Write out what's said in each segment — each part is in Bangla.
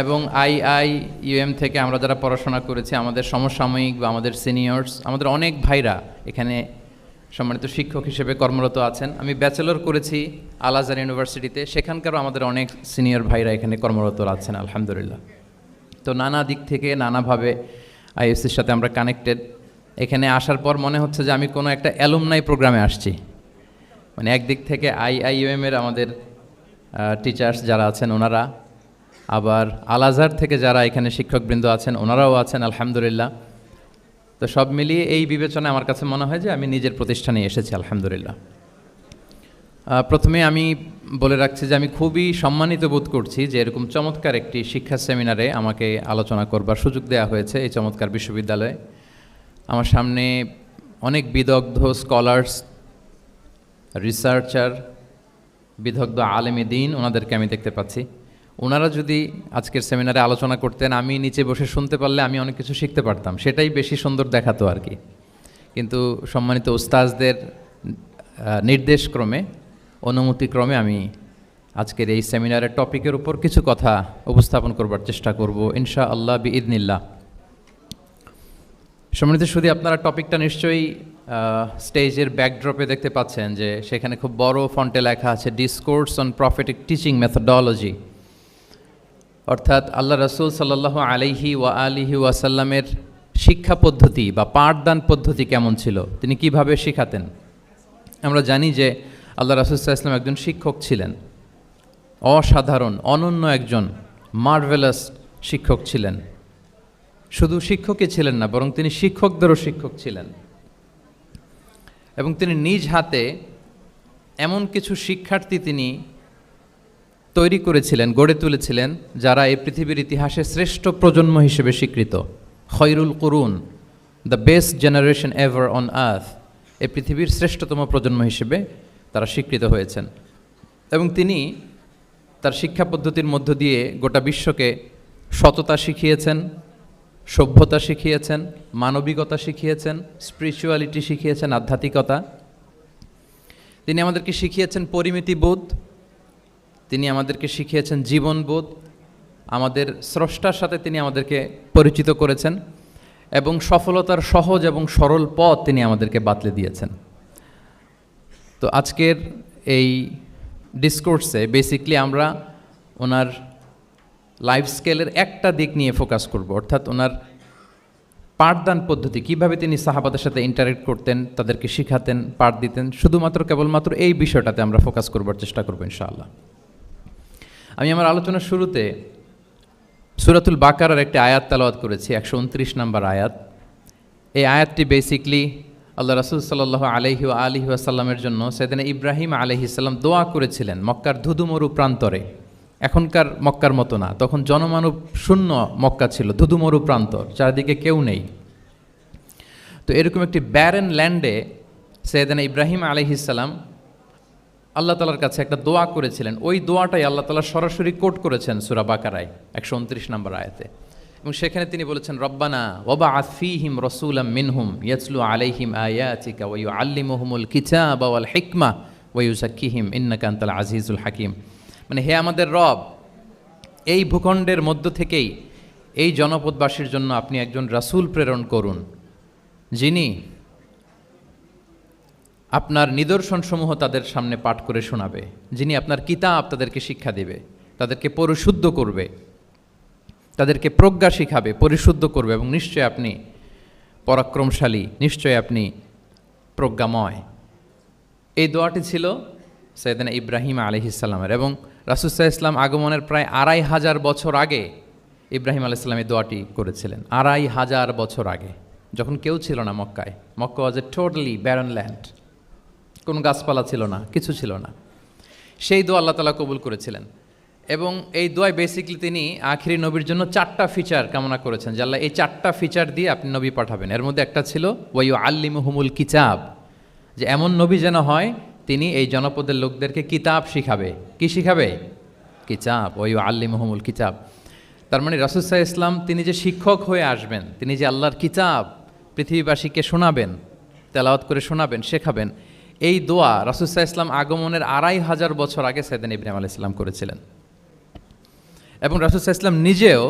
এবং আই আই ইউএম থেকে আমরা যারা পড়াশোনা করেছি, আমাদের সমসাময়িক বা আমাদের সিনিয়র্স, আমাদের অনেক ভাইরা এখানে সম্মানিত শিক্ষক হিসেবে কর্মরত আছেন। আমি ব্যাচেলর করেছি আল ইউনিভার্সিটিতে। সেখানকারও আমাদের অনেক সিনিয়র ভাইরা এখানে কর্মরত আছেন, আলহামদুলিল্লাহ। তো নানা দিক থেকে নানাভাবে আইএসসির সাথে আমরা কানেক্টেড। এখানে আসার পর মনে হচ্ছে যে আমি কোনো একটা অ্যালুমনাই প্রোগ্রামে আসছি। মানে একদিক থেকে আই আইইউএম এর আমাদের টিচার্স যারা আছেন, ওনারা আবার আল আজহার থেকে যারা এখানে শিক্ষকবৃন্দ আছেন, ওনারাও আছেন, আলহামদুলিল্লাহ। তো সব মিলিয়ে এই বিবেচনায় আমার কাছে মনে হয় যে আমি নিজের প্রতিষ্ঠানে এসেছি, আলহামদুলিল্লাহ। প্রথমে আমি বলে রাখছি যে আমি খুবই সম্মানিত বোধ করছি যে এরকম চমৎকার একটি শিক্ষা সেমিনারে আমাকে আলোচনা করবার সুযোগ দেওয়া হয়েছে এই চমৎকার বিশ্ববিদ্যালয়ে। আমার সামনে অনেক বিদগ্ধ স্কলার্স, রিসার্চার, বিদগ্ধ আলেমী দিন ওনাদেরকে আমি দেখতে পাচ্ছি। ওনারা যদি আজকের সেমিনারে আলোচনা করতেন আমি নিচে বসে শুনতে পারলে আমি অনেক কিছু শিখতে পারতাম। সেটাই বেশি সুন্দর দেখাতো আর কি। কিন্তু সম্মানিত উস্তাজদের আহ, নির্দেশক্রমে অনুমতিক্রমে আমি আজকের এই সেমিনারের টপিকের উপর কিছু কথা উপস্থাপন করবার চেষ্টা করব ইনশা আল্লাহ বি ইদনিল্লাহ সম্মানিত শুধু আপনারা টপিকটা নিশ্চয়ই স্টেজের ব্যাকড্রপে দেখতে পাচ্ছেন যে সেখানে খুব বড় ফন্টে লেখা আছে discourse on prophetic teaching methodology অর্থাৎ আল্লাহ রসুল সাল্লাহ আলাইহি ওয়া আলিহি ওয়াসাল্লামের শিক্ষা পদ্ধতি বা পাঠদান পদ্ধতি কেমন ছিল? তিনি কীভাবে শেখাতেন? আমরা জানি যে আল্লাহ রসুল ইসলাম একজন শিক্ষক ছিলেন। অসাধারণ, অনন্য একজন মার্ভেলাস শিক্ষক ছিলেন। শুধু শিক্ষকই ছিলেন না, বরং তিনি শিক্ষকদেরও শিক্ষক ছিলেন। এবং তিনি নিজ হাতে এমন কিছু শিক্ষার্থী তিনি তৈরি করেছিলেন, গড়ে তুলেছিলেন, যারা এই পৃথিবীর ইতিহাসে শ্রেষ্ঠ প্রজন্ম হিসেবে স্বীকৃত। খৈরুল কুরুন the best generation ever on earth এই পৃথিবীর শ্রেষ্ঠতম প্রজন্ম হিসেবে তারা স্বীকৃত হয়েছেন। এবং তিনি তার শিক্ষা পদ্ধতির মধ্য দিয়ে গোটা বিশ্বকে সততা শিখিয়েছেন, সভ্যতা শিখিয়েছেন, মানবিকতা শিখিয়েছেন স্পিরিচুয়ালিটি শিখিয়েছেন, আধ্যাত্মিকতা। তিনি আমাদেরকে শিখিয়েছেন পরিমিতিবোধ তিনি আমাদেরকে শিখিয়েছেন জীবনবোধ, আমাদের স্রষ্টার সাথে তিনি আমাদেরকে পরিচিত করেছেন এবং সফলতার সহজ এবং সরল পথ তিনি আমাদেরকে বাতলে দিয়েছেন। তো আজকের এই ডিসকোর্সে বেসিকলি আমরা ওনার লাইফ স্কেলের একটা দিক নিয়ে ফোকাস করব, অর্থাৎ ওনার পাঠদান পদ্ধতি, কীভাবে তিনি সাহাবাদের সাথে ইন্টারেক্ট করতেন, তাদেরকে শিখাতেন, পাঠ দিতেন, শুধুমাত্র কেবলমাত্র এই বিষয়টাতে আমরা ফোকাস করবার চেষ্টা করব ইনশাআল্লাহ। আমি আমার আলোচনার শুরুতে সুরাতুল বাকারার একটি আয়াত তালাওয়াত করেছি, একশো উনত্রিশ নম্বর আয়াত। এই আয়াতটি বেসিকলি আল্লাহ রাসুল সাল্লাহ আলহি আলহি আসাল্লামের জন্য সেদিন ইব্রাহিম আলহি সাল্লাম দোয়া করেছিলেন মক্কার ধুধুমরু প্রান্তরে। এখনকার মক্কার মতো না, তখন জনমানব শূন্য মক্কা ছিল, ধুধুমরু প্রান্তর, চারিদিকে কেউ নেই। তো এরকম একটি ব্যারেন ল্যান্ডে সৈয়দান ইব্রাহিম আলহিসাল্লাম আল্লাহ তালার কাছে একটা দোয়া করেছিলেন। ওই দোয়াটাই আল্লাহ তালা সরাসরি কোট করেছেন সুরা বাকারায়, একশো উনত্রিশ নম্বর আয়াতে। এবং সেখানে তিনি বলেছেন, রব্বানা ওবা আফিহিম রসুলাম মিনহুম ইয়াসলু আলাইহিম আয়াতিকা ওয়ু আল্লিমুহুমুল কিতাব ওয়াল হিকমা ওয়ু জাক্কিহিম ইন্নাকান্তাল আজিজুল হাকিম। মানে হে আমাদের রব, এই ভূখণ্ডের মধ্য থেকেই এই জনপদবাসীর জন্য আপনি একজন রাসূল প্রেরণ করুন, যিনি আপনার নিদর্শনসমূহ তাদের সামনে পাঠ করে শোনাবে। যিনি আপনার কিতাব তাদেরকে শিক্ষা দেবে, তাদেরকে পরিশুদ্ধ করবে, তাদেরকে প্রজ্ঞা শিখাবে, পরিশুদ্ধ করবে এবং নিশ্চয় আপনি পরাক্রমশালী, নিশ্চয় আপনি প্রজ্ঞাময়। এই দোয়াটি ছিল সৈয়দানা ইব্রাহিম আলহিসাল্লামের এবং রাসুসাহ ইসলাম আগমনের প্রায় আড়াই হাজার বছর আগে ইব্রাহিম আলাইসাল্লাম এই দোয়াটি করেছিলেন। আড়াই হাজার বছর আগে, যখন কেউ ছিল না মক্কায়। Mecca was a totally barren land কোনো গাছপালা ছিল না, কিছু ছিল না। সেই দোয়া আল্লাহ তালা কবুল করেছিলেন। এবং এই দোয়ায় বেসিকলি তিনি আখিরি নবীর জন্য চারটা ফিচার কামনা করেছেন, যে আল্লাহ এই চারটা ফিচার দিয়ে আপনি নবী পাঠাবেন। এর মধ্যে একটা ছিল ওয়াইউ আল্লিমহুমুল কিতাব যে এমন নবী যেন হয়, তিনি এই জনপদের লোকদেরকে কিতাব শিখাবে। কি শিখাবে? কিতাব ওই আল্লিমহমুল কিতাব তার মানে রাসুসাহ ইসলাম তিনি যে শিক্ষক হয়ে আসবেন, তিনি যে আল্লাহর কিতাব পৃথিবীবাসীকে শোনাবেন, তেলাওয়াত করে শোনাবেন, শেখাবেন এই দোয়া রাসুসাহ ইসলাম আগমনের আড়াই হাজার বছর আগে সাইদান ইব্রাহিম ইসলাম করেছিলেন। এবং রাসুল ইসলাম নিজেও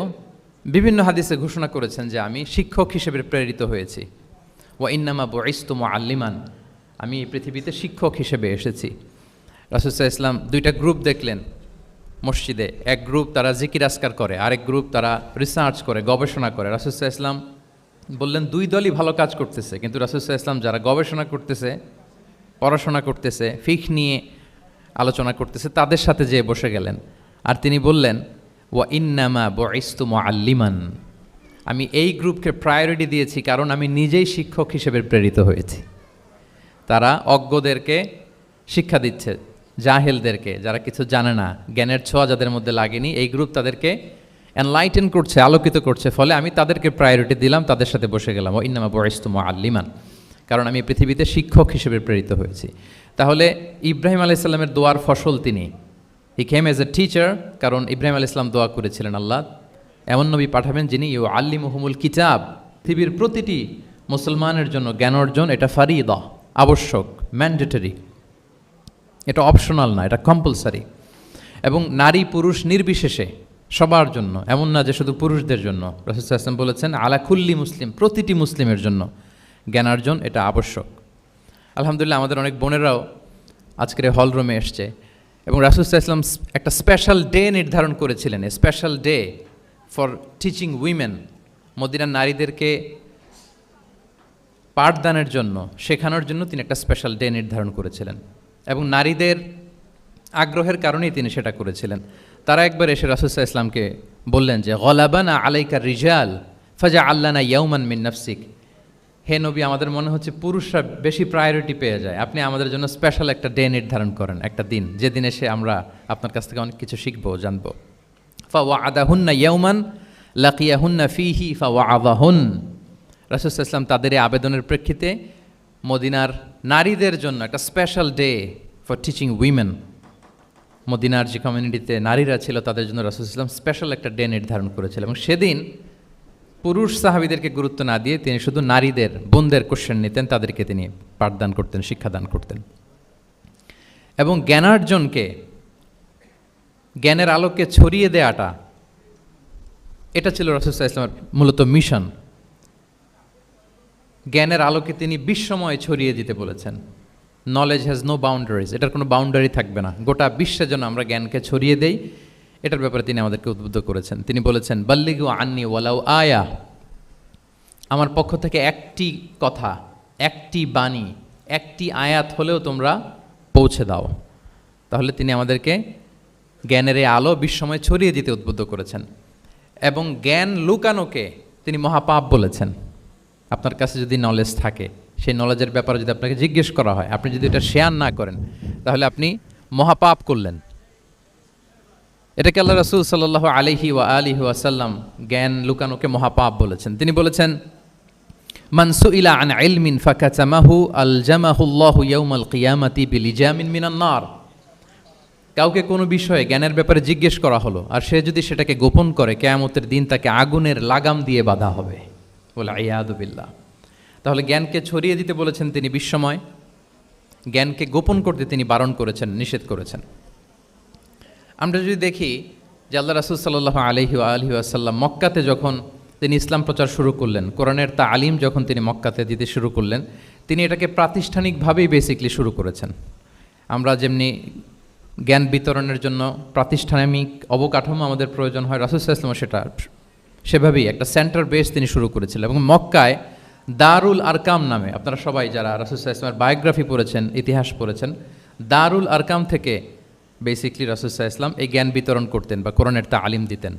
বিভিন্ন হাদিসে ঘোষণা করেছেন যে আমি শিক্ষক হিসেবে প্রেরিত হয়েছি। ওয়া ইন্নামা বইস্তুম আল্লিমান আমি এই পৃথিবীতে শিক্ষক হিসেবে এসেছি। রাসুসাহ ইসলাম দুইটা গ্রুপ দেখলেন মসজিদে। এক গ্রুপ তারা জিকির আসকার করে, আরেক গ্রুপ তারা রিসার্চ করে, গবেষণা করে। রাসুসাহ ইসলাম বললেন, দুই দলই ভালো কাজ করতেছে, কিন্তু রাসুসাহ ইসলাম যারা গবেষণা করতেছে পড়াশোনা করতেছে ফিখ নিয়ে আলোচনা করতেছে, তাদের সাথে যেয়ে বসে গেলেন। আর তিনি বললেন, ওয়া ইন্নামা বইস্তুম আল্লিমান আমি এই গ্রুপকে প্রায়োরিটি দিয়েছি কারণ আমি নিজেই শিক্ষক হিসেবে প্রেরিত হয়েছি। তারা অজ্ঞদেরকে শিক্ষা দিচ্ছে, জাহেলদেরকে, যারা কিছু জানে না, জ্ঞানের ছোঁয়া যাদের মধ্যে লাগেনি, এই গ্রুপ তাদেরকে এনলাইটেন করছে, আলোকিত করছে, ফলে আমি তাদেরকে প্রায়োরিটি দিলাম, তাদের সাথে বসে গেলাম। ও ইন্নামা বয়স্তুম আল্লিমান কারণ আমি পৃথিবীতে শিক্ষক হিসেবে প্রেরিত হয়েছি। তাহলে ইব্রাহিম আলাইসাল্লামের দোয়ার ফসল তিনি। হি খেম এজ এ টিচার কারণ ইব্রাহিম আলাইসলাম ইসলাম দোয়া করেছিলেন আল্লাহ। এমন নবী পাঠাবেন যিনি ইউ আল্লি মুহমুল কিতাব। পৃথিবীর প্রতিটি মুসলমানের জন্য জ্ঞান অর্জন এটা ফারিদা, আবশ্যক ম্যান্ডেটরি এটা অপশনাল না, এটা কম্পালসারি এবং নারী পুরুষ নির্বিশেষে সবার জন্য, এমন না যে শুধু পুরুষদের জন্য। রসুল আসলাম বলেছেন আলাকুল্লি মুসলিম, প্রতিটি মুসলিমের জন্য। জ্ঞানার্জন, এটা আবশ্যক। আলহামদুলিল্লাহ, আমাদের অনেক বোনেরাও আজকের হল রুমে এসছে এবং রাসুলসাহ ইসলাম একটা স্পেশাল ডে নির্ধারণ করেছিলেন special day for teaching women মদিনার নারীদেরকে পাঠদানের জন্য, শেখানোর জন্য তিনি একটা স্পেশাল ডে নির্ধারণ করেছিলেন। এবং নারীদের আগ্রহের কারণেই তিনি সেটা করেছিলেন। তারা একবার এসে রাসুসাহ ইসলামকে বললেন যে, গলাবানা আলাইকা রিজাল ফাজা আল্লানা ইয়াউমান মিন হে নবী, আমাদের মনে হচ্ছে পুরুষরা বেশি প্রায়োরিটি পেয়ে যায়। আপনি আমাদের জন্য স্পেশাল একটা ডে নির্ধারণ করেন, একটা দিন। যেদিন এসে আমরা আপনার কাছ থেকে অনেক কিছু শিখব, জানব। ফা ওয়া আদাহুন্না ইয়ৌমান লাকিয়াহুন্না ফিহি ফা ওয়া আদাহুন রাসুসাহ ইসলাম তাদের এই আবেদনের প্রেক্ষিতে মদিনার নারীদের জন্য একটা special day for teaching women মদিনার যে কমিউনিটিতে নারীরা ছিল, তাদের জন্য রাসুল ইসলাম স্পেশাল একটা ডে নির্ধারণ করেছিল। এবং সেদিন পুরুষ সাহাবিদেরকে গুরুত্ব না দিয়ে তিনি শুধু নারীদের, বোনদের কোশ্চেন নিতেন, তাদেরকে তিনি পাঠদান করতেন, শিক্ষাদান করতেন। এবং জ্ঞানার্জনকে, জ্ঞানের আলোকে ছড়িয়ে দেয়াটা, এটা ছিল রসুল্লাহ ইসলামের মূলত মিশন জ্ঞানের আলোকে তিনি বিশ্বময় ছড়িয়ে দিতে বলেছেন। নলেজ হ্যাজ নো বাউন্ডারিজ এটার কোনো বাউন্ডারি থাকবে না। গোটা বিশ্বের জন্য আমরা জ্ঞানকে ছড়িয়ে দেই এটার ব্যাপারে তিনি আমাদেরকে উদ্বুদ্ধ করেছেন। তিনি বলেছেন, বাল্লিগু আন্নি ওয়ালাউ আয়া। আমার পক্ষ থেকে একটি কথা, একটি বাণী, একটি আয়াত হলেও তোমরা পৌঁছে দাও। তাহলে তিনি আমাদেরকে জ্ঞানের এই আলো বিশ্বময় ছড়িয়ে দিতে উদ্বুদ্ধ করেছেন। এবং জ্ঞান লুকানোকে তিনি মহাপাপ বলেছেন। আপনার কাছে যদি নলেজ থাকে, সেই নলেজের ব্যাপারে যদি আপনাকে জিজ্ঞেস করা হয়, আপনি যদি এটা শেয়ার না করেন, তাহলে আপনি মহাপাপ করলেন। এটাকে আল্লাহ রসুল সাল্লাহ আলিহি ওয়া আলিহি ওয়াসাল্লাম জ্ঞান লুকানোকে মহাপাপ বলেছেন। তিনি বলেছেন মানসু ইলা আন ইলমিন ফাকাচামাহু আল জামাহুল্লাহু ইয়াউমাল কিয়ামাতি বিলিজামিন মিনান্নার কাউকে কোনো বিষয়ে জ্ঞানের ব্যাপারে জিজ্ঞেস করা হলো, আর সে যদি সেটাকে গোপন করে, কেয়ামতের দিন তাকে আগুনের লাগাম দিয়ে বাধা হবে। বলে আয়াদুবিল্লাহ তাহলে জ্ঞানকে ছড়িয়ে দিতে বলেছেন তিনি বিশ্বময়। জ্ঞানকে গোপন করতে তিনি বারণ করেছেন, নিষেধ করেছেন। আমরা যদি দেখি যে আল্লাহ রাসুল সাল্লাহ আলহি আলহি আসাল্লাম মক্কাতে যখন তিনি ইসলাম প্রচার শুরু করলেন, কোরআনের তা আলিম যখন তিনি মক্কাতে দিতে শুরু করলেন, তিনি এটাকে প্রাতিষ্ঠানিকভাবেই বেসিকলি শুরু করেছেন। আমরা যেমনি জ্ঞান বিতরণের জন্য প্রাতিষ্ঠানিক অবকাঠামো আমাদের প্রয়োজন হয়, রাসুল ইসলাম সেটা সেভাবেই একটা সেন্টার বেস তিনি শুরু করেছিলেন এবং মক্কায় দারুল আরকাম নামে, আপনারা সবাই যারা রাসুসাহ ইসলামের বায়োগ্রাফি পড়েছেন, ইতিহাস পড়েছেন, দারুল আরকাম থেকে বেসিকলি রাসুসাহ ইসলাম এই জ্ঞান বিতরণ করতেন বা কোরআনের তা আলিম দিতেন।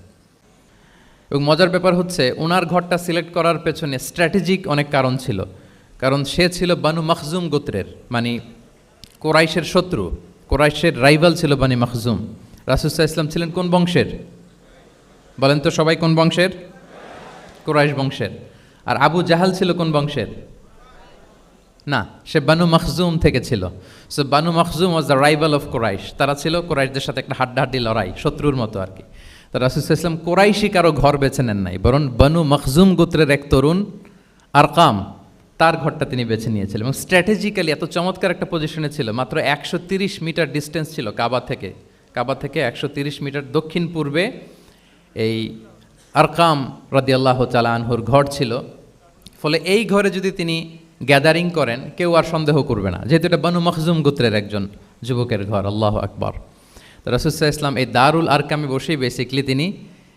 এবং মজার ব্যাপার হচ্ছে ওনার ঘরটা সিলেক্ট করার পেছনে স্ট্র্যাটেজিক অনেক কারণ ছিল। কারণ সে ছিল বানু মখজুম গোত্রের মানে কোরাইশের শত্রু, কোরাইশের রাইভাল ছিল বানি মখজুম। রাসুসাহ ইসলাম ছিলেন কোন বংশের? বলেন তো সবাই কোন বংশের? কোরাইশ বংশের। আর আবু জাহাল ছিল কোন বংশের? না, সে বানু মখজুম থেকে ছিল। So Banu Makhzum was the rival of Quraysh. তারা ছিল কোরাইশদের সাথে একটা হাড্ডাহাড্ডি লড়াই, শত্রুর মতো আর কি। তো রাসুল ইসলাম কোরাইশি কারও ঘর বেছে নেন নাই, বরং বানু মখজুম গোত্রের এক তরুণ, আরকাম, তার ঘরটা তিনি বেছে নিয়েছিলেন। এবং স্ট্র্যাটেজিক্যালি এত চমৎকার একটা পজিশনে ছিল, মাত্র একশো তিরিশ মিটার ডিস্টেন্স ছিল কাবা থেকে। কাবা থেকে একশো তিরিশ মিটার দক্ষিণ পূর্বে এই আরকাম রাদিয়াল্লাহ তালা আনহুর ঘর ছিল। ফলে এই ঘরে যদি তিনি গ্যাদারিং করেন, কেউ আর সন্দেহ করবে না। যেহেতু এটা বানু মখজুম গোত্রের একজন যুবকের ঘর, আল্লাহ আকবর। তো রাসুসাহ ইসলাম এই দারুল আরকামে বসেই বেসিকলি তিনি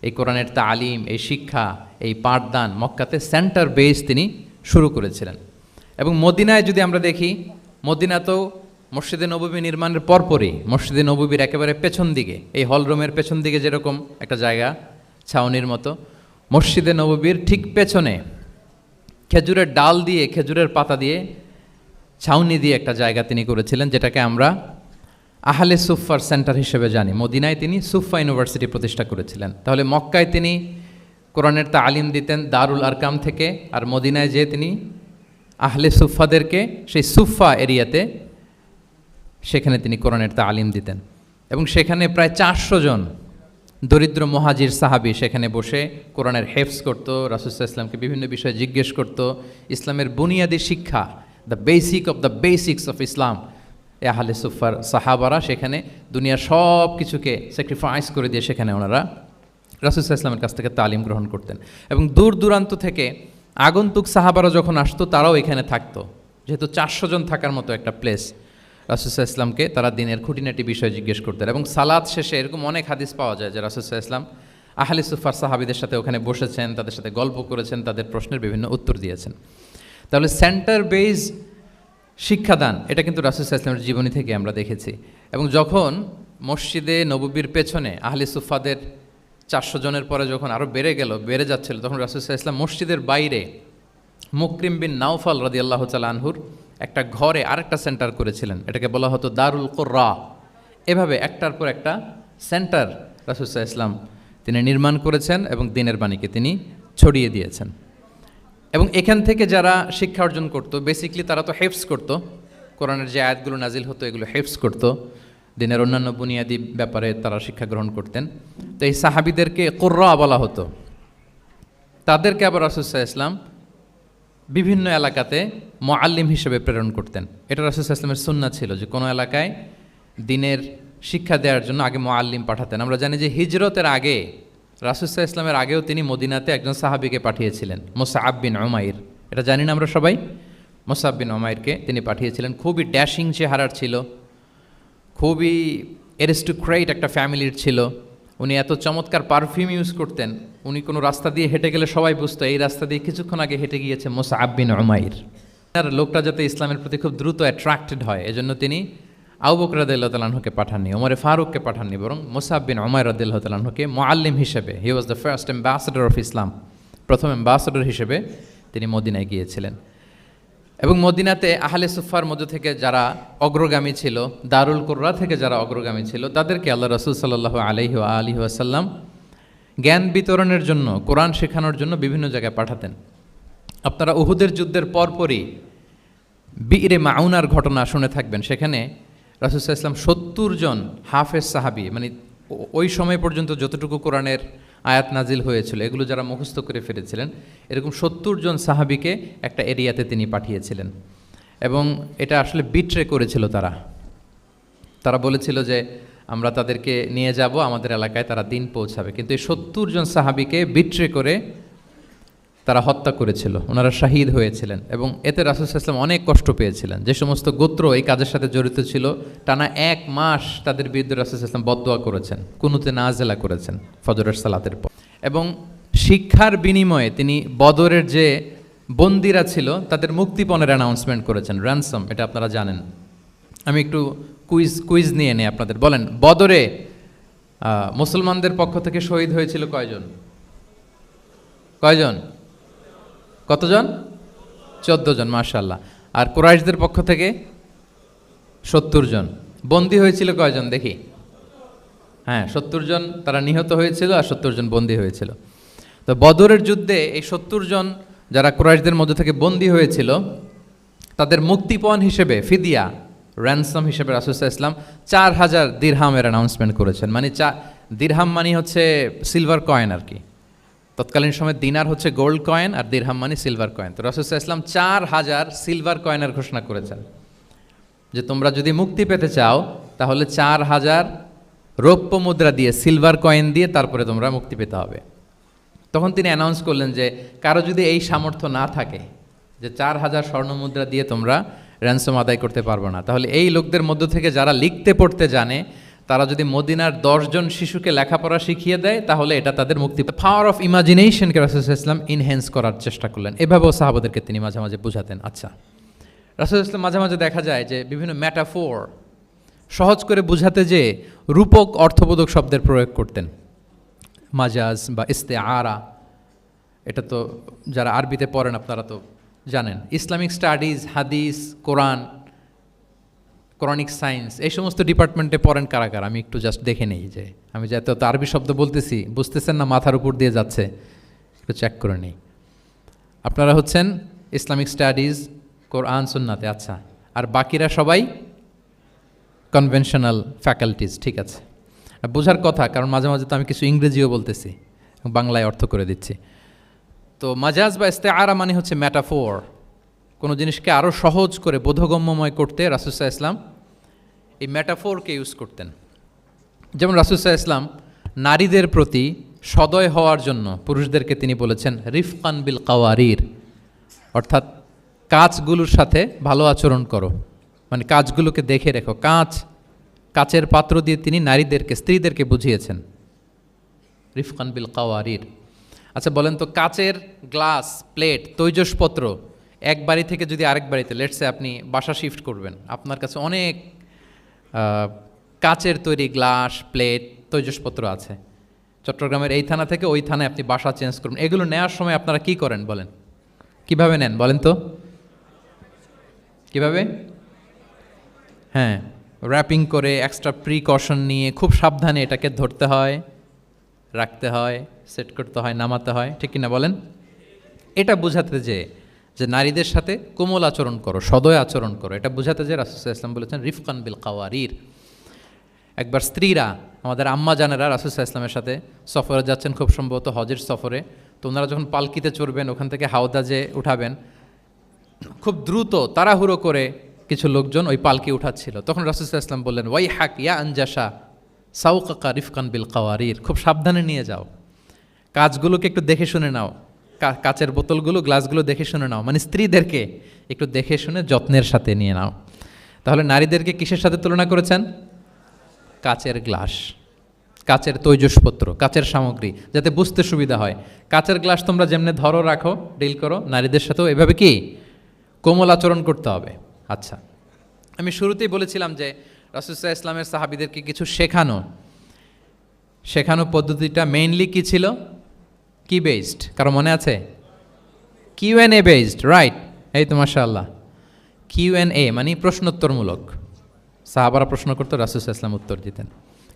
এই কোরআনের তালিম, এই শিক্ষা, এই পাঠদান মক্কাতে সেন্টার বেস তিনি শুরু করেছিলেন। এবং মদিনায় যদি আমরা দেখি মদিনা তো মসজিদে নববী নির্মাণের পরপরই মসজিদে নববীর একেবারে পেছন দিকে, এই হলরুমের পেছন দিকে যেরকম একটা জায়গা, ছাউনির মতো, মসজিদে নববীর ঠিক পেছনে খেজুরের ডাল দিয়ে, খেজুরের পাতা দিয়ে ছাউনি দিয়ে একটা জায়গা তিনি করেছিলেন, যেটাকে আমরা আহলে সুফার সেন্টার হিসেবে জানি। মদিনায় তিনি সুফা ইউনিভার্সিটি প্রতিষ্ঠা করেছিলেন। তাহলে মক্কায় তিনি কোরআনের তালিম দিতেন দারুল আরকাম থেকে, আর মদিনায় যেয়ে তিনি আহলে সুফাদেরকে সেই সুফা এরিয়াতে সেখানে তিনি কোরআনের তালিম দিতেন। এবং সেখানে প্রায় চারশো জন দরিদ্র মহাজির সাহাবি সেখানে বসে কোরআনের হেফস করতো রাসুসাহ ইসলামকে বিভিন্ন বিষয়ে জিজ্ঞেস করতো। ইসলামের বুনিয়াদী শিক্ষা the basic of the basics of Islam আহলে সুফার সাহাবারা সেখানে দুনিয়ার সব কিছুকে স্যাক্রিফাইস করে দিয়ে সেখানে ওনারা রাসুসাহ ইসলামের কাছ থেকে তালিম গ্রহণ করতেন। এবং দূর দূরান্ত থেকে আগন্তুক সাহাবারা যখন আসতো, তারাও এখানে থাকতো। যেহেতু চারশো জন থাকার মতো একটা প্লেস রাসুসাহ ইসলামকে তারা দিনের খুঁটিনাটি বিষয় জিজ্ঞেস করতেন এবং সালাদ শেষে এরকম অনেক হাদিস পাওয়া যায় যে রাসুসাহ ইসলাম আহলে সুফার সাহাবিদের সাথে ওখানে বসেছেন, তাদের সাথে গল্প করেছেন, তাদের প্রশ্নের বিভিন্ন উত্তর দিয়েছেন। তাহলে সেন্টার বেজ শিক্ষাদান, এটা কিন্তু রাসুসাহ ইসলামের জীবনী থেকে আমরা দেখেছি। এবং যখন মসজিদে নববীর পেছনে আহলে সুফাদের চারশো জনের পরে যখন আরও বেড়ে গেল, বেড়ে যাচ্ছিল, তখন রাসুসাহ ইসলাম মসজিদের বাইরে মুকরিম বিন নাওফাল রাদি আল্লাহ আনহুর একটা ঘরে আরেকটা সেন্টার করেছিলেন। এটাকে বলা হতো দারুল কোর্রা। এভাবে একটার পর একটা সেন্টার রাসুসাহ ইসলাম তিনি নির্মাণ করেছেন এবং দিনের বাণীকে তিনি ছড়িয়ে দিয়েছেন। এবং এখান থেকে যারা শিক্ষা অর্জন করতো বেসিকলি তারা তো হেফস করতো। কোরআনের যে আয়াতগুলো নাজিল হতো, এগুলো হেফস করতো। দিনের অন্যান্য বুনিয়াদী ব্যাপারে তারা শিক্ষা গ্রহণ করতেন। তো এই সাহাবিদেরকে কোর্রা বলা হতো। তাদেরকে আবার রাসুসাহ ইসলাম বিভিন্ন এলাকাতে মোয়াল্লিম হিসেবে প্রেরণ করতেন। এটা রাসুসাহ ইসলামের সুন্না ছিল যে কোনো এলাকায় দিনের শিক্ষা দেওয়ার জন্য আগে মোয়াল্লিম পাঠাতেন। আমরা জানি যে হিজরতের আগে রাসুসাহ ইসলামের আগেও তিনি মদিনাতে একজন সাহাবিকে পাঠিয়েছিলেন মোসাহাব বিন ওমাইর এটা জানি না আমরা সবাই? মোসাহাব বিন ওমাইরকে তিনি পাঠিয়েছিলেন। খুবই ড্যাশিং চেহারার ছিল, খুবই এরিস্টোক্রেট একটা ফ্যামিলির ছিল। উনি এত চমৎকার পারফিউম ইউজ করতেন, উনি কোনো রাস্তা দিয়ে হেঁটে গেলে সবাই বুঝতো, এই রাস্তা দিয়ে কিছুক্ষণ আগে হেঁটে গিয়েছে মোসা আব্বিন ওমাইর আর লোকটা যাতে ইসলামের প্রতি খুব দ্রুত অ্যাট্রাক্টেড হয়, এজন্য তিনি আউবক রাদিল্লাহ তালাহুকে পাঠাননি, ওমরে ফারুককে পাঠাননি, বরং মোসাব্বিন ওমায় রাদিল্লাহ তালাহুকে মোয়াল্লিম হিসেবে he was the first ambassador of Islam প্রথম অ্যাম্বাসেডর হিসেবে তিনি মদিনায় গিয়েছিলেন। এবং মদিনাতে আহলে সুফার মধ্যে থেকে যারা অগ্রগামী ছিল, দারুল কোর্রা থেকে যারা অগ্রগামী ছিল, তাদেরকে আল্লাহ রসুল সাল্লাহ আলহি আলহি আসাল্লাম জ্ঞান বিতরণের জন্য, কোরআন শেখানোর জন্য বিভিন্ন জায়গায় পাঠাতেন। আপনারা উহুদের যুদ্ধের পরপরই বীরে মাউনার ঘটনা শুনে থাকবেন। সেখানে রাসুসাহ ইসলাম সত্তর জন হাফেজ সাহাবি মানে ওই সময় পর্যন্ত যতটুকু কোরআনের আয়াত নাজিল হয়েছিল। এগুলো যারা মুখস্থ করে ফেলেছিলেন, এরকম সত্তর জন সাহাবিকে একটা এরিয়াতে তিনি পাঠিয়েছিলেন। এবং এটা আসলে বিট্রে করেছিল তারা। তারা বলেছিল যে, আমরা তাদেরকে নিয়ে যাব, আমাদের এলাকায় তারা দিন পৌঁছাবে। কিন্তু এই সত্তর জন সাহাবিকে বিট্রে করে তারা হত্যা করেছিল, ওনারা শাহিদ হয়েছিলেন এবং এতে রাসুল ইসলাম অনেক কষ্ট পেয়েছিলেন। যে সমস্ত গোত্র এই কাজের সাথে জড়িত ছিল, টানা এক মাস তাদের বিরুদ্ধে রাসুল ইসলাম বদোয়া করেছেন, কুনুতে নাজেলা করেছেন ফজরের সালাতের পর। এবং শিক্ষার বিনিময়ে তিনি বদরের যে বন্দিরা ছিল, তাদের মুক্তিপণের অ্যানাউন্সমেন্ট করেছেন। র্যানসম এটা আপনারা জানেন। আমি একটু কুইজ কুইজ নিয়ে নিই আপনাদের। বলেন, বদরে মুসলমানদের পক্ষ থেকে শহীদ হয়েছিল কয়জন? কয়জন? কতজন? চোদ্দ জন মার্শাল্লাহ আর কুরাইশদের পক্ষ থেকে সত্তর জন বন্দী হয়েছিল কয়জন দেখি? হ্যাঁ সত্তর জন তারা নিহত হয়েছিল আর সত্তর জন বন্দী হয়েছিল। তো বদরের যুদ্ধে এই সত্তর জন যারা কুরাইশদের মধ্যে থেকে বন্দী হয়েছিল, তাদের মুক্তিপণ হিসেবে ফিদিয়া র্যানসম হিসেবে রাসুসাহ ইসলাম চার হাজার দিরহামের অ্যানাউন্সমেন্ট করেছেন। মানে চা দিরহাম মানে হচ্ছে সিলভার কয়েন আর কি। তৎকালীন সময় দিনার হচ্ছে গোল্ড কয়েন আর দিরহাম মানে সিলভার কয়েন তো রাসুসাহ ইসলাম চার হাজার সিলভার কয়েনের ঘোষণা করেছেন। যে তোমরা যদি মুক্তি পেতে চাও, তাহলে চার হাজার রৌপ্য মুদ্রা দিয়ে সিলভার কয়েন দিয়ে তারপরে তোমরা মুক্তি পেতে হবে। তখন তিনি অ্যানাউন্স করলেন যে, কারও যদি এই সামর্থ্য না থাকে, যে চার হাজার স্বর্ণ মুদ্রা দিয়ে তোমরা র্যানসম আদায় করতে পারব না, তাহলে এই লোকদের মধ্য থেকে যারা লিখতে পড়তে জানে তারা যদি মদিনার দশজন শিশুকে লেখাপড়া শিখিয়ে দেয়, তাহলে এটা তাদের মুক্তি পাওয়ার অফ ইমাজিনেশনকে রাসুল ইসলাম ইনহ্যান্স করার চেষ্টা করলেন। এভাবেও সাহাবাদেরকে তিনি মাঝে মাঝে বুঝাতেন। আচ্ছা রাসুল ইসলাম মাঝে মাঝে দেখা যায় যে বিভিন্ন ম্যাটাফোর সহজ করে বুঝাতে যে রূপক অর্থবোধক শব্দের প্রয়োগ করতেন। মাজাজ বা ইস্তে আরা এটা তো যারা আরবিতে পড়েন আপনারা তো জানেন। ইসলামিক স্টাডিজ হাদিস কোরআন কোরআনিক সায়েন্স এই সমস্ত ডিপার্টমেন্টে পড়েন কারা কারা? আমি একটু জাস্ট দেখে নেই যে। আমি যে এত আরবি শব্দ বলতেছি, বুঝতেছেন না মাথার উপর দিয়ে যাচ্ছে? একটু চেক করে নেই। আপনারা হচ্ছেন ইসলামিক স্টাডিজ কোরআন সুন্নাতে আচ্ছা আর বাকিরা সবাই কনভেনশনাল ফ্যাকাল্টিজ ঠিক আছে। বোঝার কথা, কারণ মাঝে মাঝে তো আমি কিছু ইংরেজিও বলতেছি বাংলায় অর্থ করে দিচ্ছি। তো মাজাজ বা ইস্তেআরা মানে হচ্ছে ম্যাটাফোর কোনো জিনিসকে আরও সহজ করে বোধগম্যময় করতে রাসুসাহ ইসলাম এই ম্যাটাফোরকে ইউজ করতেন। যেমন রাসুসাহ ইসলাম নারীদের প্রতি সদয় হওয়ার জন্য পুরুষদেরকে তিনি বলেছেন, রিফকান বিল কাওয়ারির অর্থাৎ কাজগুলোর সাথে ভালো আচরণ করো। মানে কাজগুলোকে দেখে রেখো। কাঁচ, কাচের পাত্র দিয়ে তিনি নারীদেরকে, স্ত্রীদেরকে বুঝিয়েছেন। রিফকান বিল কাওয়ারির আচ্ছা বলেন তো, কাচের গ্লাস, প্লেট, তৈজসপত্র এক বাড়ি থেকে যদি আরেক বাড়িতে লেটসে আপনি বাসা শিফট করবেন, আপনার কাছে অনেক কাচের তৈরি গ্লাস প্লেট তৈজসপত্র আছে। চট্টগ্রামের এই থানা থেকে ওই থানায় আপনি বাসা চেঞ্জ করবেন। এগুলো নেওয়ার সময় আপনারা কি করেন বলেন? কীভাবে নেন বলেন তো? কীভাবে? হ্যাঁ র্যাপিং করে এক্সট্রা প্রিকশন নিয়ে খুব সাবধানে এটাকে ধরতে হয়, রাখতে হয় সেট করতে হয়, নামাতে হয়, ঠিক কিনা বলেন? এটা বোঝাতে যে যে নারীদের সাথে কোমল আচরণ করো, সদয় আচরণ করো। এটা বোঝাতে যে রাসুসাহ ইসলাম বলেছেন, রিফকান বিল কাওয়ারির। একবার স্ত্রীরা, আমাদের আম্মা জানেরা রাসুসাহ ইসলামের সাথে সফরে যাচ্ছেন খুব সম্ভবত হজের সফরে। তো ওনারা যখন পালকিতে চড়বেন, ওখান থেকে হাওদাজে উঠাবেন, খুব দ্রুত, তাড়াহুড়ো করে কিছু লোকজন ওই পালকি উঠাচ্ছিল। তখন রাসুসাহ ইসলাম বললেন ওয়াই হাক ইয়া আনজাসা সাউকাকা রিফকান বিল কাওয়ারির। খুব সাবধানে নিয়ে যাও। কাজগুলোকে একটু দেখে শুনে নাও। কাচের বোতলগুলো, গ্লাসগুলো দেখে শুনে নাও। মানে স্ত্রীদেরকে একটু দেখে শুনে যত্নের সাথে নিয়ে নাও। তাহলে নারীদেরকে কিসের সাথে তুলনা করেছেন? কাচের গ্লাস। কাচের তৈজসপত্র, কাচের সামগ্রী, যাতে বুঝতে সুবিধা হয়। কাচের গ্লাস তোমরা যেমনি ধরো, রাখো, ডিল করো, নারীদের সাথেও এভাবে কি? কোমল আচরণ করতে হবে। আচ্ছা আমি শুরুতেই বলেছিলাম যে রাসুসাহ ইসলামের সাহাবিদেরকে কিছু শেখানো। শেখানো পদ্ধতিটা মেইনলি কি ছিল? কি বেসড কারও মনে আছে? Q N A based right এই তো মাশাআল্লাহ। কিউ এন এ মানে প্রশ্নোত্তরমূলক। সাহাবারা প্রশ্ন করতো রাসুস ইসলাম উত্তর দিতেন।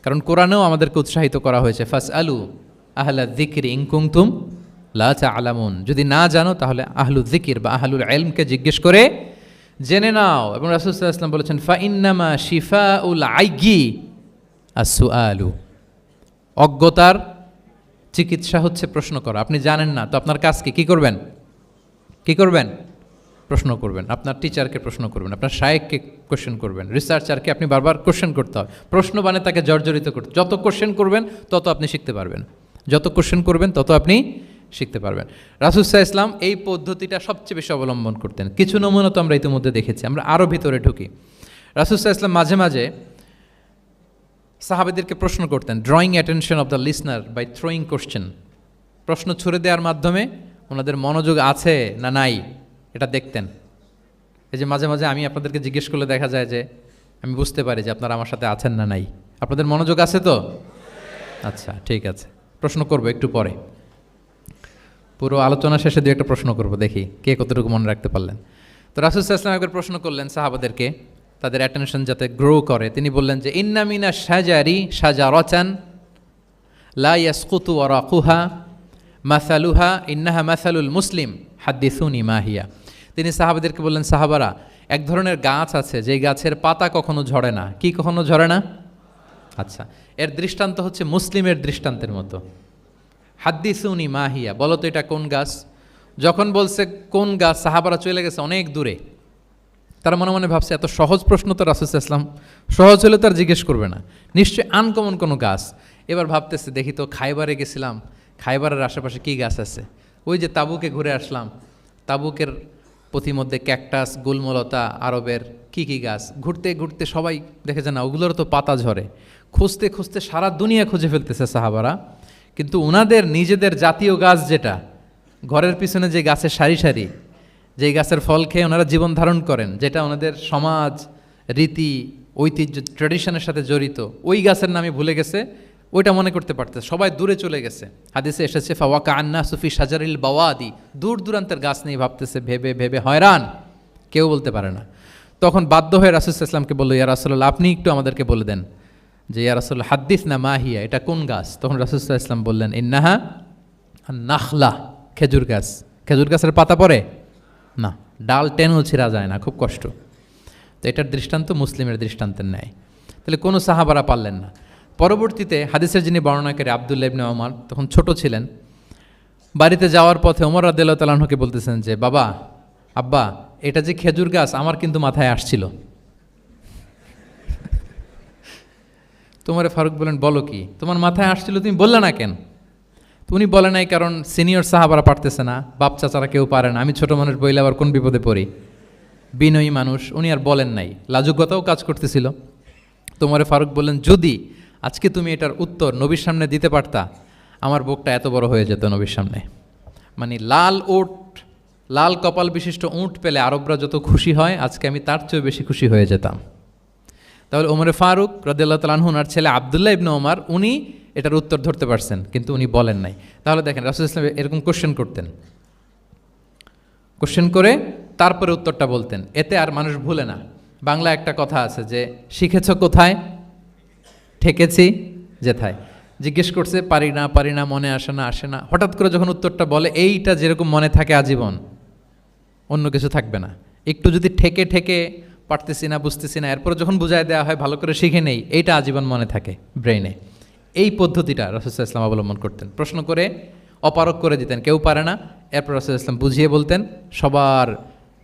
কারণ কোরআনেও আমাদেরকে উৎসাহিত করা হয়েছে ফাস আলু আহলা দিকির ইংকুংতুম লা আলামুন যদি না জানো, তাহলে আহলু দিকির বা আহলুল এলমকে জিজ্ঞেস করে জেনে নাও। এবং রাসুসাহ ইসলাম বলেছেন ফা ইন্নামা শিফা উল আইগি আসু আলু অজ্ঞতার চিকিৎসা হচ্ছে প্রশ্ন করা। আপনি জানেন না, তো আপনার কাজ কি? কী করবেন? কি করবেন? প্রশ্ন করবেন। আপনার টিচারকে প্রশ্ন করবেন, আপনার শায়েককে কোশ্চেন করবেন রিসার্চারকে আপনি বারবার কোশ্চেন করতে হবে। প্রশ্ন মানে তাকে জর্জরিত করতে যত কোশ্চেন করবেন, তত আপনি শিখতে পারবেন। যত কোশ্চেন করবেন, তত আপনি শিখতে পারবেন। রাসুসাহ ইসলাম এই পদ্ধতিটা সবচেয়ে বেশি অবলম্বন করতেন। কিছু নমুনা তো আমরা ইতিমধ্যে দেখেছি, আমরা আরও ভিতরে ঢুকি। রাসুসাহ ইসলাম মাঝে মাঝে সাহাবেদেরকে প্রশ্ন করতেন drawing attention of the listener by throwing question প্রশ্ন ছুড়ে দেওয়ার মাধ্যমে ওনাদের মনোযোগ আছে না নাই, এটা দেখতেন। এই যে মাঝে মাঝে আমি আপনাদেরকে জিজ্ঞেস করলে দেখা যায় যে আমি বুঝতে পারি যে আপনারা আমার সাথে আছেন না নাই। আপনাদের মনোযোগ আছে তো? আচ্ছা ঠিক আছে। প্রশ্ন করব একটু পরে। পুরো আলোচনা শেষে দু একটা প্রশ্ন করব, দেখি কে কতটুকু মনে রাখতে পারলেন। তো রাসুল ইসলাম একবার প্রশ্ন করলেন সাহাবাদেরকে তাদের অ্যাটেনশন যাতে গ্রো করে। তিনি বললেন যে ইন্নামিনা সাজারি সাজা রচান লা ইয়াসকুতু ওয়ারাকুহা মাসালুহা, ইন্নাহা মাসালুল মুসলিম, হাদ্দিসুনি মাহিয়া তিনি সাহাবাদেরকে বললেন, সাহাবারা, এক ধরনের গাছ আছে, যেই গাছের পাতা কখনো ঝরে না। কি কখনো ঝরে না? আচ্ছা এর দৃষ্টান্ত হচ্ছে মুসলিমের দৃষ্টান্তের মতো। হাদ্দিসুনি মাহিয়া বলো তো এটা কোন গাছ? যখন বলছে কোন গাছ, সাহাবারা চলে গেছে অনেক দূরে। তারা মনে মনে ভাবছে, এত সহজ প্রশ্ন তো রাসুল ইসলাম সহজ হলে তো আর জিজ্ঞেস করবে না। নিশ্চয়ই আনকমন কোনো গাছ। এবার ভাবতেছে, দেখি তো খাইবারে গেছিলাম। খাইবারের আশেপাশে কী গাছ আছে? ওই যে তাবুকে ঘুরে আসলাম। তাবুকের পথিমধ্যে ক্যাকটাস, গুলমলতা, আরবের কি কি গাছ। ঘুরতে ঘুরতে সবাই দেখেছে না, ওগুলোর তো পাতা ঝরে। খুঁজতে খুঁজতে সারা দুনিয়া খুঁজে ফেলতেছে সাহাবারা। কিন্তু ওনাদের নিজেদের জাতীয় গাছ যেটা, ঘরের পিছনে যে গাছের সারি সারি যেই গাছের ফল খেয়ে ওনারা জীবন ধারণ করেন, যেটা ওনাদের সমাজ, রীতি, ঐতিহ্য ট্রেডিশনের সাথে জড়িত, ওই গাছের নামে ভুলে গেছে, ওইটা মনে করতে পারতেছে, সবাই দূরে চলে গেছে। হাদিসে এসেছে, ফাওয়াকা আন্না সুফি সাজারিল বাওয়াদি দূর দূরান্তের গাছ নিয়ে ভাবতেছে, ভেবে ভেবে হয়রান, কেউ বলতে পারে না। তখন বাধ্য হয়ে রাসুল ইসলামকে বলল, ইয়া রাসুল্লাহ আপনি একটু আমাদেরকে বলে দেন যে, ইয়া রাসুল্লাহ হাদ্দিস না মাহিয়া, এটা কোন গাছ? তখন রাসুল্লাহ ইসলাম বললেন, ইন্নাহা নাখলা খেজুর গাছ। খেজুর গাছের পাতা পড়ে? না, ডাল টেনও ছিঁড়া যায় না, খুব কষ্ট। তো এটার দৃষ্টান্ত মুসলিমের দৃষ্টান্তের ন্যায়। তাহলে কোনো সাহাবারা পারলেন না। পরবর্তীতে হাদিসের যিনি বর্ণনাকারী আবদুল্লা ইবনে ওমর, তখন ছোট ছিলেন। বাড়িতে যাওয়ার পথে ওমর রাদিল্লাহ তালাহকে বলতেছেন যে, বাবা, আব্বা, এটা যে খেজুর গাছ আমার কিন্তু মাথায় আসছিল। তোমারে ফারুক বলেন, বলো কি, তোমার মাথায় আসছিল, তুমি বললে না কেন? উনি বলে নাই, কারণ সিনিয়র সাহাবারা পারতেছে না, বাপ চাচারা কেউ পারে না। আমি ছোট মানুষ বইলে আবার কোন বিপদে পড়ি? বিনয়ী মানুষ, উনি আর বলেন নাই। লাজুকতাও কাজ করতেছিল। তোমারে ফারুক বললেন, যদি আজকে তুমি এটার উত্তর নবীর সামনে দিতে পারতা, আমার বুকটা এত বড় হয়ে যেত নবীর সামনে। মানে লাল ওট, লাল কপাল বিশিষ্ট উঁট পেলে আরবরা যত খুশি হয়, আজকে আমি তার চেয়েও বেশি খুশি হয়ে যেতাম। তাহলে ওমরে ফারুক রদিল্লাহ তালাহু ওনার ছেলে আবদুল্লাহ ইবনে ওমার, উনি এটার উত্তর ধরতে পারছেন, কিন্তু উনি বলেন নাই। তাহলে দেখেন, রাসুল ইসলাম এরকম কোশ্চেন করতেন। কোশ্চেন করে তারপরে উত্তরটা বলতেন। এতে আর মানুষ ভুলে না। বাংলা একটা কথা আছে যে, শিখেছ কোথায়? ঠেকেছি যেথায়। জিজ্ঞেস করছে, পারি না পারি না, মনে আসে না আসে না। হঠাৎ করে যখন উত্তরটা বলে, এইটা যেরকম মনে থাকে আজীবন, অন্য কিছু থাকবে না। একটু যদি ঠেকে ঠেকে পারতেছি না, বুঝতেছি না, এরপর যখন বুঝায় দেওয়া হয়, ভালো করে শিখে নেই। এইটা আজীবন মনে থাকে ব্রেইনে এই পদ্ধতিটা রসুল ইসলাম অবলম্বন করতেন। প্রশ্ন করে অপারক করে দিতেন, কেউ পারে না। এরপর রসুল ইসলাম বুঝিয়ে বলতেন, সবার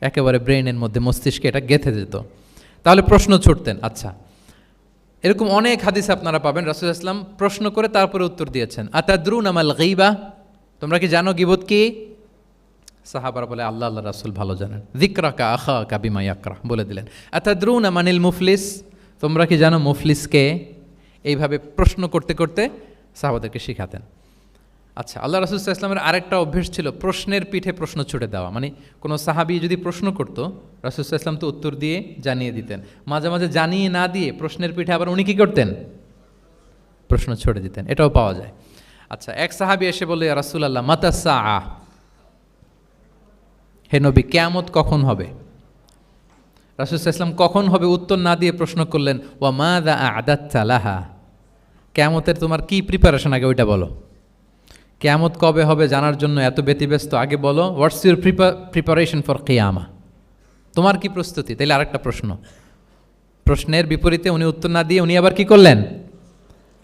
একেবারে ব্রেইনের মধ্যে মস্তিষ্কে এটা গেঁথে যেত। তাহলে প্রশ্ন ছুটতেন আচ্ছা এরকম অনেক হাদিস আপনারা পাবেন। রাসুল ইসলাম প্রশ্ন করে তারপরে উত্তর দিয়েছেন, আতাদ্রুন আমাল গইবা তোমরা কি জানো গিবত কি? সাহাবার বলে, আল্লাহ আল্লাহ, রাসুল ভালো জানেন। দিকরা কা আখা কাবিমা ইয়াকরা বলে দিলেন, আতাদ্রুন আমানিল মুফলিস? তোমরা কি জানো মুফলিসকে এইভাবে প্রশ্ন করতে করতে সাহাবাদেরকে শিখাতেন। আচ্ছা আল্লাহ রাসুল ইসলামের আরেকটা অভ্যেস ছিল প্রশ্নের পিঠে প্রশ্ন ছুটে দেওয়া। মানে কোনো সাহাবি যদি প্রশ্ন করতো, রাসুল ইসলাম তো উত্তর দিয়ে জানিয়ে দিতেন। মাঝে মাঝে জানিয়ে না দিয়ে প্রশ্নের পিঠে আবার উনি কী করতেন? প্রশ্ন ছড়ে দিতেন। এটাও পাওয়া যায়। আচ্ছা এক সাহাবি এসে বলল রাসুল আল্লাহ মাতাসা হে নবী, কেয়ামত কখন হবে? রাসুল ইসলাম কখন হবে উত্তর না দিয়ে প্রশ্ন করলেন, ওয়া মা দা আদাত চালাহা কেয়ামতের তোমার কি প্রিপারেশন আগে ওইটা বলো। কেয়ামত কবে হবে জানার জন্য এত ব্যতিব্যস্ত? আগে বলো হোয়াটস ইউর প্রিপারেশন ফর কেয়ামা তোমার কি প্রস্তুতি? তাইলে আরেকটা প্রশ্ন। প্রশ্নের বিপরীতে উনি উত্তর না দিয়ে উনি আবার কি করলেন?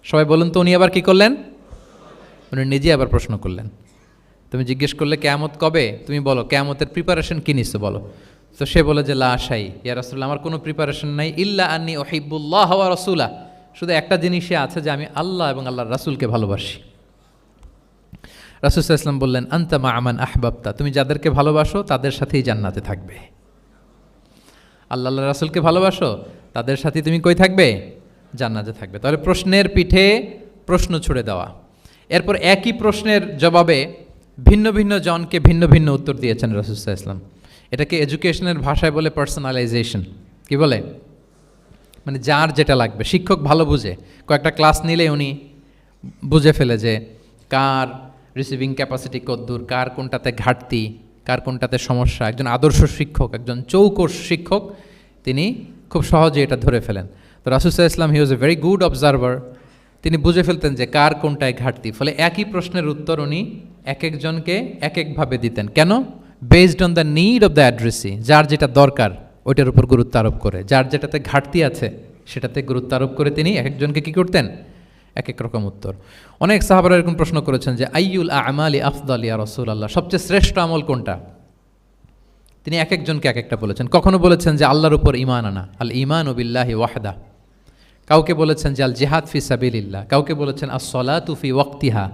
সবাই বলুন তো উনি আবার কি করলেন? উনি নিজে আবার প্রশ্ন করলেন। তুমি জিজ্ঞেস করলে, কেয়ামত কবে? তুমি বলো, কেয়ামতের প্রিপারেশন কী নিচ্ছ? বলো। তো সে বলে যে, লা আশাই ইয়া রসুল্লাহ আমার কোনো প্রিপারেশন নাই। ইল্লা আন্নি ওহিবুল্লাহ হওয়া রসুলা। শুধু একটা জিনিসে আছে যে, আমি আল্লাহ এবং আল্লাহর রাসুলকে ভালোবাসি। রাসুল ইসলাম বললেন আন্তামা আমান আহবাবতা। তুমি যাদেরকে ভালোবাসো, তাদের সাথেই জান্নাতে থাকবে। আল্লাহ আল্লাহ রাসুলকে ভালোবাসো, তাদের সাথে তুমি কই থাকবে? জান্নাতে থাকবে। তাহলে প্রশ্নের পিঠে প্রশ্ন ছুড়ে দেওয়া। এরপর একই প্রশ্নের জবাবে ভিন্ন ভিন্ন জনকে ভিন্ন ভিন্ন উত্তর দিয়েছেন রসুল্লাহ ইসলাম এটাকে এডুকেশনের ভাষায় বলে পার্সোনালাইজেশন কি বলে? মানে যার যেটা লাগবে। শিক্ষক ভালো বুঝে। কয়েকটা ক্লাস নিলে উনি বুঝে ফেলে যে কার রিসিভিং ক্যাপাসিটি কদ্দূর কার কোনটাতে ঘাটতি, কার কোনটাতে সমস্যা। একজন আদর্শ শিক্ষক, একজন চৌকস শিক্ষক, তিনি খুব সহজে এটা ধরে ফেলেন। তো রাসুসাহ ইসলাম he was a very good observer তিনি বুঝে ফেলতেন যে কার কোনটায় ঘাটতি। ফলে একই প্রশ্নের উত্তর উনি এক একজনকে এক একভাবে দিতেন। কেন? Based on the need of the addressee যার যেটা দরকার, ওইটার উপর গুরুত্ব আরোপ করে। যার যেটাতে ঘাটতি আছে, সেটাতে গুরুত্ব আরোপ করে তিনি এক একজনকে কী করতেন? এক এক রকম উত্তর। অনেক সাহাবারা এরকম প্রশ্ন করেছেন যে আইউল আমালি আফদল ইয়া রসুল আল্লাহ সবচেয়ে শ্রেষ্ঠ আমল কোনটা? তিনি এক একজনকে এক একটা বলেছেন। কখনো বলেছেন যে, আল্লাহর উপর ইমান আনা। আল ইমান বিল্লাহি ওয়াহদা। কাউকে বলেছেন যে, আল জেহাদ ফি সাবিলিল্লাহ। কাউকে বলেছেন আস সলাতু ফি ওয়াক্তিহা।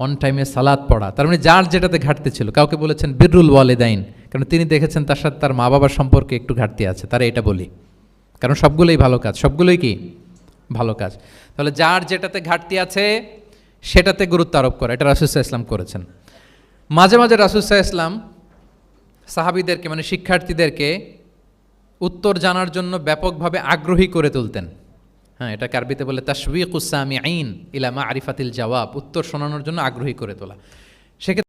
অন টাইমে সালাদ পড়া। তার মানে যার যেটাতে ঘাটতি ছিল। কাউকে বলেছেন বিররুল ওয়ালেদাইন। কারণ তিনি দেখেছেন তার সাথে তার মা বাবার সম্পর্কে একটু ঘাটতি আছে। তারা এটা বলি। কারণ সবগুলোই ভালো কাজ। সবগুলোই কি? ভালো কাজ। তাহলে যার যেটাতে ঘাটতি আছে, সেটাতে গুরুত্ব আরোপ করা। এটা রাসুসাহ ইসলাম করেছেন। মাঝে মাঝে রাসুসাহ ইসলাম সাহাবিদেরকে মানে শিক্ষার্থীদেরকে উত্তর জানার জন্য ব্যাপকভাবে আগ্রহী করে তুলতেন। হ্যাঁ এটা কার্বিতে বলে তাশবিক উসামি আইন ইলামা আরিফাতিল জবাব উত্তর শোনানোর জন্য আগ্রহী করে তোলা। সেক্ষেত্রে